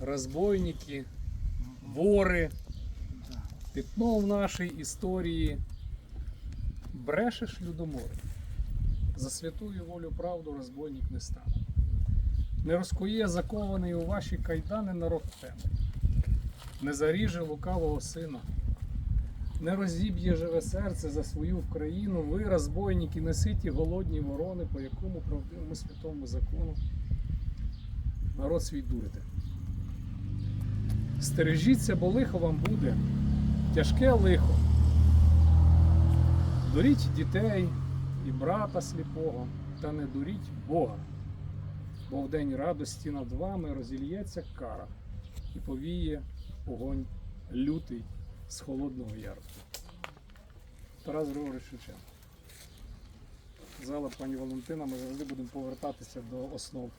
розбойники, вори, пятно в нашій історії. Брешеш людомор. За святую волю правду розбойник не стане. Не розкує закований у ваші кайдани народ темний. Не заріже лукавого сина. Не розіб'є живе серце за свою Вкраїну. Ви, розбойники, неситі голодні ворони, по якому правдивому святому закону народ свій дурите. Стережіться, бо лихо вам буде, тяжке лихо. Дуріть дітей і брата сліпого, та не дуріть Бога, бо в день радості над вами розільється кара і повіє огонь лютий з холодного яру. Тарас Григорович Шевченко. Зала пані Валентина, ми завжди будемо повертатися до основ.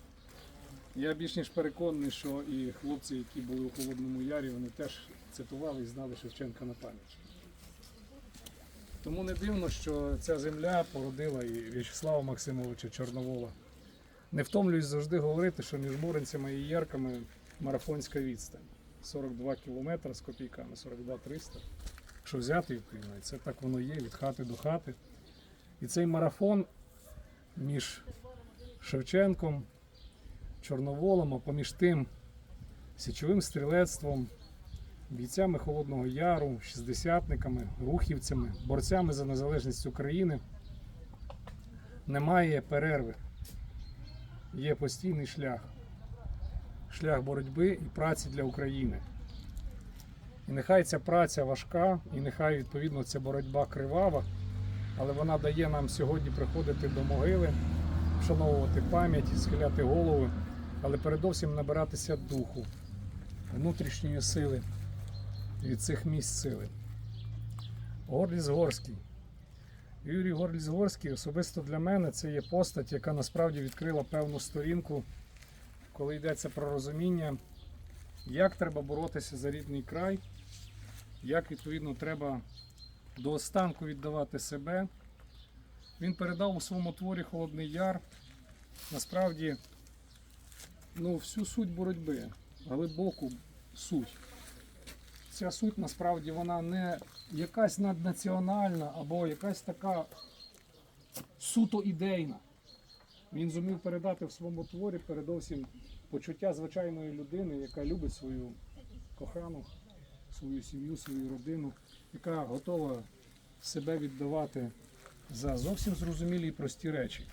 Я більш ніж переконаний, що і хлопці, які були у Холодному Ярі, вони теж цитували і знали Шевченка на пам'ять. Тому не дивно, що ця земля породила і В'ячеслава Максимовича Чорновола. Не втомлююсь завжди говорити, що між Муринцями і Ярками марафонська відстань. 42 кілометри з копійками, 42-300. Якщо взяти відповідно, і це так воно є від хати до хати. І цей марафон між Шевченком, Чорноволом, а поміж тим січовим стрілецтвом, бійцями Холодного Яру, шістдесятниками, рухівцями, борцями за незалежність України немає перерви. Є постійний шлях. Шлях боротьби і праці для України. І нехай ця праця важка, і нехай відповідно ця боротьба кривава, але вона дає нам сьогодні приходити до могили, вшановувати пам'ять, схиляти голови, але передовсім набиратися духу, внутрішньої сили від цих місць сили. Горліс Горський. Юрій Горліс Горський особисто для мене це є постать, яка насправді відкрила певну сторінку, коли йдеться про розуміння, як треба боротися за рідний край, як відповідно треба до останку віддавати себе. Він передав у своєму творі Холодний Яр насправді ну, всю суть боротьби, глибоку суть. Ця суть насправді вона не якась наднаціональна або якась така суто ідейна. Він зумів передати в своєму творі передовсім почуття звичайної людини, яка любить свою кохану, свою сім'ю, свою родину, яка готова себе віддавати за зовсім зрозумілі і прості речі,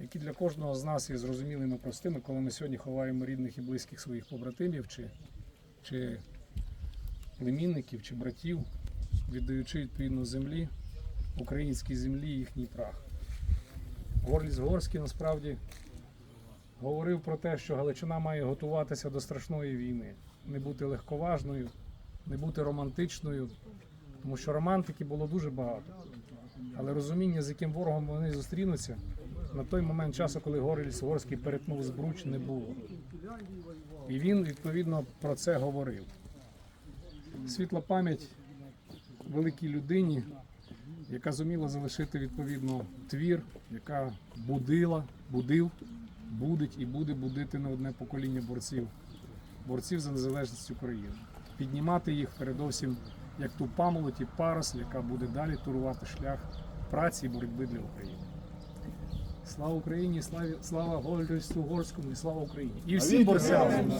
які для кожного з нас є зрозумілими простими, коли ми сьогодні ховаємо рідних і близьких своїх побратимів чи, чи племінників чи братів, віддаючи відповідно землі, українській землі їхній прах. Горліс Горський насправді говорив про те, що Галичина має готуватися до страшної війни, не бути легковажною, не бути романтичною, тому що романтики було дуже багато. Але розуміння, з яким ворогом вони зустрінуться, на той момент часу, коли Горліс Горський перетнув збруч, не було. І він відповідно про це говорив. Світла пам'ять великій людині, яка зуміла залишити відповідно твір, яка будила, будив, будить і буде будити не одне покоління борців, борців за незалежність України. Піднімати їх передовсім як ту памолоті і парус, яка буде далі турувати шлях праці і боротьби для України. Слава Україні, слава, слава Горлісту Горському і слава Україні! І всім борцям!